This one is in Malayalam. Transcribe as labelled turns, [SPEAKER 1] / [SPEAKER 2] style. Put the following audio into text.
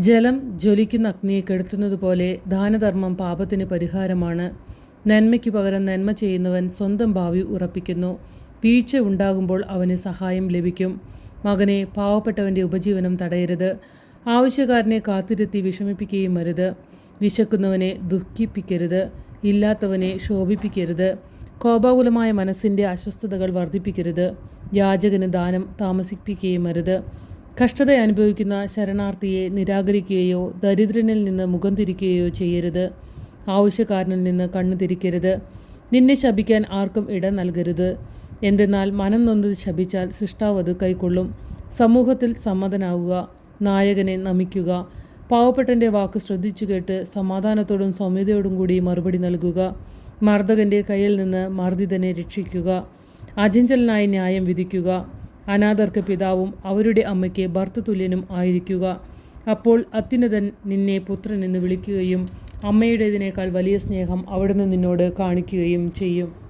[SPEAKER 1] ജലം ജ്വലിക്കുന്ന അഗ്നിയെ കെടുത്തുന്നത് പോലെ ദാനധർമ്മം പാപത്തിന് പരിഹാരമാണ്. നന്മയ്ക്ക് പകരം നന്മ ചെയ്യുന്നവൻ സ്വന്തം ഭാവി ഉറപ്പിക്കുന്നു. വീഴ്ച ഉണ്ടാകുമ്പോൾ അവന് സഹായം ലഭിക്കും. മകനെ പാവപ്പെട്ടവന്റെ ഉപജീവനം തടയരുത്. ആവശ്യക്കാരനെ കാത്തിരുത്തി വിഷമിപ്പിക്കുകയും അരുത്. വിശക്കുന്നവനെ ദുഃഖിപ്പിക്കരുത്. ഇല്ലാത്തവനെ ശോഭിപ്പിക്കരുത്. കോപാകുലമായ മനസ്സിന്റെ അസ്വസ്ഥതകൾ വർദ്ധിപ്പിക്കരുത്. യാചകന് ദാനം താമസിപ്പിക്കുകയും അരുത്. കഷ്ടത അനുഭവിക്കുന്ന ശരണാർത്ഥിയെ നിരാകരിക്കുകയോ ദരിദ്രനിൽ നിന്ന് മുഖം തിരിക്കുകയോ ചെയ്യരുത്. ആവശ്യക്കാരനിൽ നിന്ന് കണ്ണു തിരിക്കരുത്. നിന്നെ ശപിക്കാൻ ആർക്കും ഇടം നൽകരുത്. എന്തെന്നാൽ മനം നൊന്ത് ശപിച്ചാൽ സൃഷ്ടാവ് അത് കൈക്കൊള്ളും. സമൂഹത്തിൽ സമ്മതനാവുക നായകനെ നമിക്കുക പാവപ്പെട്ടന്റെ വാക്ക് ശ്രദ്ധിച്ചു കേട്ട് സമാധാനത്തോടും സൗമ്യതയോടും കൂടി മറുപടി നൽകുക മർദ്ദകന്റെ കയ്യിൽ നിന്ന് മർദ്ദിതനെ രക്ഷിക്കുക അചഞ്ചലനായി ന്യായം വിധിക്കുക അനാഥർക്ക് പിതാവും അവരുടെ അമ്മയ്ക്ക് ഭർത്തതുല്യനും ആയിരിക്കുക. അപ്പോൾ അത്യുന്നതൻ നിന്നെ പുത്രൻ എന്ന് വിളിക്കുകയും അമ്മയുടേതിനേക്കാൾ വലിയ സ്നേഹം അവിടുന്ന് നിന്നോട് കാണിക്കുകയും ചെയ്യും.